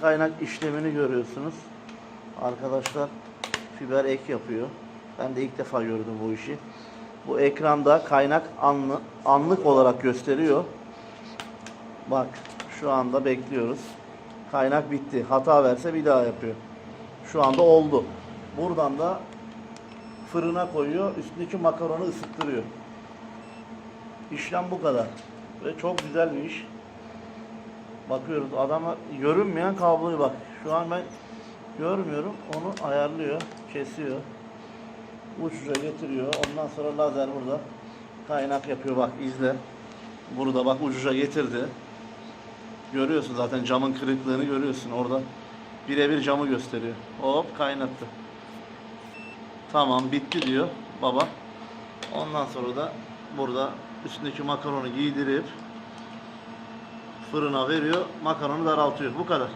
Kaynak işlemini görüyorsunuz. Arkadaşlar fiber ek yapıyor. Ben de ilk defa gördüm bu işi. Bu ekranda kaynak anlı, anlık olarak gösteriyor. Bak şu anda bekliyoruz. Kaynak bitti. Hata verse bir daha yapıyor. Şu anda oldu. Buradan da fırına koyuyor. Üstündeki makaronu ısıttırıyor. İşlem bu kadar. Ve çok güzel bir iş. Bakıyoruz adama görünmeyen kabloyu bak. Şu an ben görmüyorum. Onu ayarlıyor, kesiyor. Uçuca getiriyor. Ondan sonra lazer burada kaynak yapıyor. Bak izle. Burada bak ucuca getirdi. Görüyorsun zaten camın kırıklığını görüyorsun. Orada birebir camı gösteriyor. Hop kaynattı. Tamam bitti diyor baba. Ondan sonra da burada üstündeki makaronu giydirip fırına veriyor, makaronu daraltıyor. Bu kadar.